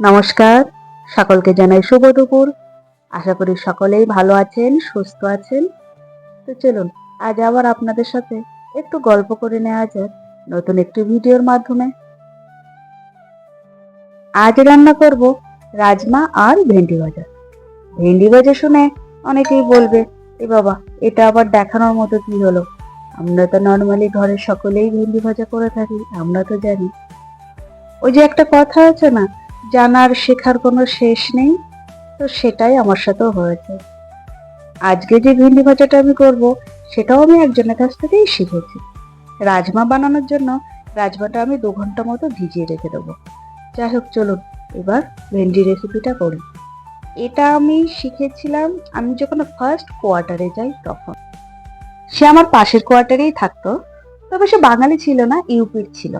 নমস্কার, সকলকে জানাই শুভ দুপুর। আশা করি সকলেই ভালো আছেন, সুস্থ আছেন। তো চলুন, আজ আবার আপনাদের সাথে একটু গল্প করে নেওয়া যাক নতুন একটি ভিডিওর মাধ্যমে। আজ রান্না করব রাজমা আর ভেন্ডি ভাজা। ভেন্ডি ভাজা শুনে অনেকেই বলবে, এ বাবা, এটা আবার দেখানোর মতো কি হলো? আমরা তো নর্মালি ঘরে সকলেই ভেন্ডি ভাজা করে থাকি, আমরা তো জানি। ওই যে একটা কথা আছে না জানার শেখার কোনো শেষ নেই, তো সেটাই আমার সাথেও হয়েছে। আজকে যে ভেন্ডি ভাজাটা আমি করব, সেটাও আমি একজনের কাছ থেকেই শিখেছি। রাজমা বানানোর জন্য রাজমাটা আমি দু ঘণ্টা মতো ভিজিয়ে রেখে দেবো। যাই হোক, চলুন, এবার ভেন্ডি রেসিপিটা করি। এটা আমি শিখেছিলাম, আমি যখন ফার্স্ট কোয়ার্টারে যাই তখন। সে আমার পাশের কোয়ার্টারেই থাকতো, তবে সে বাঙালি ছিল না ইউপির ছিল।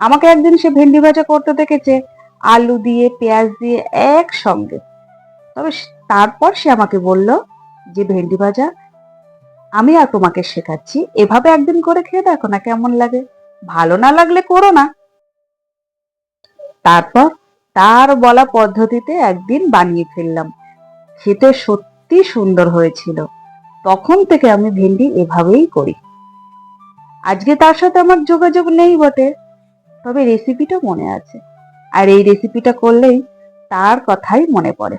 আমাকে একদিন সে ভেন্ডি ভাজা করতে দেখেছে, আলু দিয়ে, পেঁয়াজ দিয়ে একসঙ্গে। তবে তারপর সে আমাকে বলল যে, ভেন্ডি ভাজা, আমি আর তোমাকে শেখাচ্ছি। এভাবে একদিন করে খেয়ে দেখো না কেমন লাগে। ভালো না লাগলে করো না। তারপর তার বলা পদ্ধতিতে একদিন বানিয়ে ফেললাম। খেতে সত্যি সুন্দর হয়েছিল। তখন থেকে আমি ভেন্ডি এভাবেই করি। আজকে তার সাথে আমার যোগাযোগ নেই বটে। তবে রেসিপিটা মনে আছে। আর এই রেসিপিটা করলেই তার কথাই মনে পড়ে।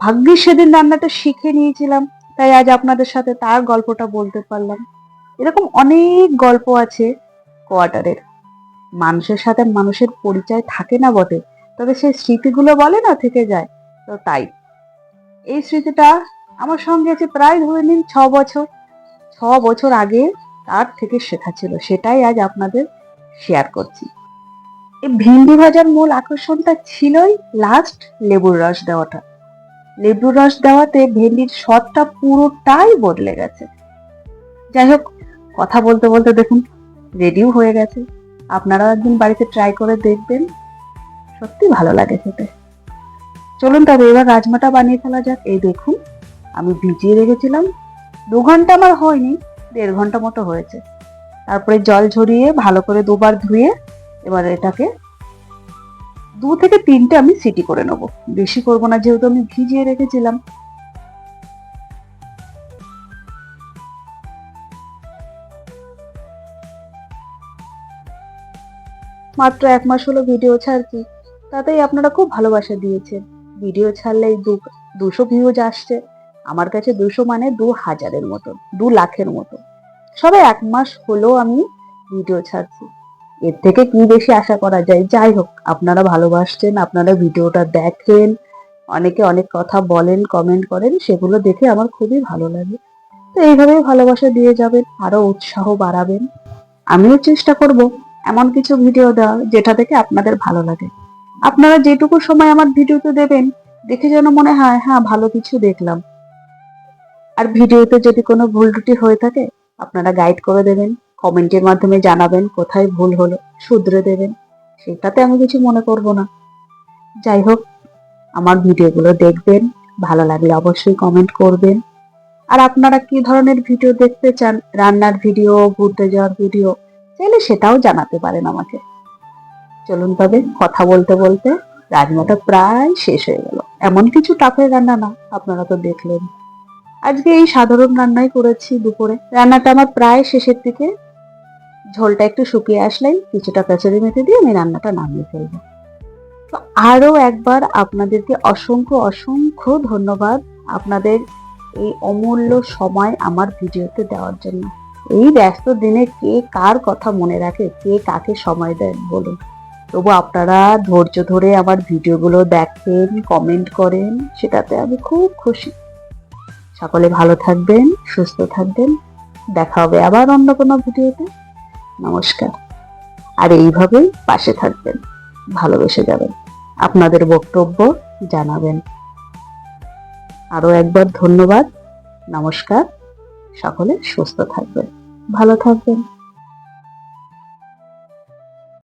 ভাগ্যিস সেদিন রান্নাটা শিখে নিয়েছিলাম, তাই আজ আপনাদের সাথে তার গল্পটা বলতে পারলাম। এরকম অনেক গল্প আছে কোয়ার্টারের। মানুষের সাথে মানুষের পরিচয় থাকে না বটে, তবে সেই স্মৃতিগুলো বলে না থেকে যায়, তো তাই। এই স্মৃতিটা আমার সঙ্গে আছে প্রায় ধরে নিন ছ বছর। ছ বছর আগে তার থেকে শেখা ছিল, সেটাই আজ আপনাদের শেয়ার করছি। এই ভেন্ডি ভাজার মূল আকর্ষণটা ছিলই লাস্ট লেবুর রস দেওয়াটা। লেবুর রস দেওয়াতে ভেন্ডির স্বাদটা পুরোটাই বদলে গেছে। যাই হোক, কথা বলতে বলতে দেখুন রেডিও হয়ে গেছে। আপনারাও একদিন বাড়িতে ট্রাই করে দেখবেন। সত্যি ভালো লাগে খেতে। চলুন তবে এবার রাজমাটা বানিয়ে ফেলা যাক। এই দেখুন, আমি ভিজিয়ে রেখেছিলাম। দু ঘণ্টা আমার হয়নি, দেড় ঘণ্টা মতো হয়েছে। তারপরে জল ঝরিয়ে ভালো করে দুবার ধুয়ে এবার এটাকে দু থেকে তিনটে আমি সিটি করে নেব। বেশি করব না, যেহেতু আমি ভিজিয়ে রেখেছিলাম। মাত্র এক মাস হলো ভিডিও ছাড়ছি, তাতেই আপনারা খুব ভালোবাসা দিয়েছেন। ভিডিও ছাড়লেই দু, দুশো ভিউজ আসছে। আমার কাছে দুশো মানে দু হাজারের মতো, দু লাখের মতো। সবে এক মাস হলো আমি ভিডিও ছাড়ছি। এর থেকে কি বেশি আশা করা যায়? যাই হোক, আপনারা ভালোবাসছেন আপনারা ভিডিওটা দেখেন, অনেকে অনেক কথা বলেন কমেন্ট করেন, সেগুলো দেখে আমার খুবই ভালো লাগে। তো এইভাবেই ভালোবাসা দিয়ে যাবেন, আরও উৎসাহ বাড়াবেন। আমিও চেষ্টা করব এমন কিছু ভিডিও দেওয়া যেটা দেখে আপনাদের ভালো লাগে। আপনারা যেটুকু সময় আমার ভিডিওতে দেবেন, দেখে যেন মনে হয় হ্যাঁ ভালো কিছু দেখলাম। আর ভিডিওতে যদি কোনো ভুল ত্রুটি হয়ে থাকে আপনারা গাইড করে দেবেন কমেন্টের মাধ্যমে জানাবেন কোথায় ভুল হলো, শুধরে দেবেন। সেটাতে আমি কিছু মনে করব না। যাই হোক, আমার ভিডিওগুলো দেখবেন, ভালো লাগলে অবশ্যই কমেন্ট করবেন। আর আপনারা কি ধরনের ভিডিও দেখতে চান, রান্নার ভিডিও, ঘুরতে যাওয়ার ভিডিও, চাইলে সেটাও জানাতে পারেন আমাকে। চলুন তবে কথা বলতে বলতে রাজমাটা প্রায় শেষ হয়ে গেল। এমন কিছু টাফের রান্না না, আপনারা তো দেখলেন। আজকে এই সাধারণ রান্নাই করেছি দুপুরে। রান্নাটা আমার প্রায় শেষের দিকে। ঝোলটা একটু শুকিয়ে আসলেই কিছুটা কাঁচারি মেথে দিয়ে আমি রান্নাটা নামিয়ে ফেলব। তো আরও একবার আপনাদেরকে অসংখ্য অসংখ্য ধন্যবাদ আপনাদের এই অমূল্য সময় আমার ভিডিওতে দেওয়ার জন্য। এই ব্যস্ত দিনে কে কার কথা মনে রাখে, কে কাকে সময় দেন বলুন। তবু আপনারা ধৈর্য ধরে আমার ভিডিওগুলো দেখেন কমেন্ট করেন, সেটাতে আমি খুব খুশি। সকলে ভালো থাকবেন, সুস্থ থাকবেন। দেখা হবে আবার অন্য কোনো ভিডিওতে। নমস্কার। আর এইভাবেই পাশে থাকবেন, ভালোবেসে যাবেন। আপনাদের বক্তব্য জানাবেন। আরও একবার ধন্যবাদ, নমস্কার। সকলে সুস্থ থাকবেন, ভালো থাকবেন।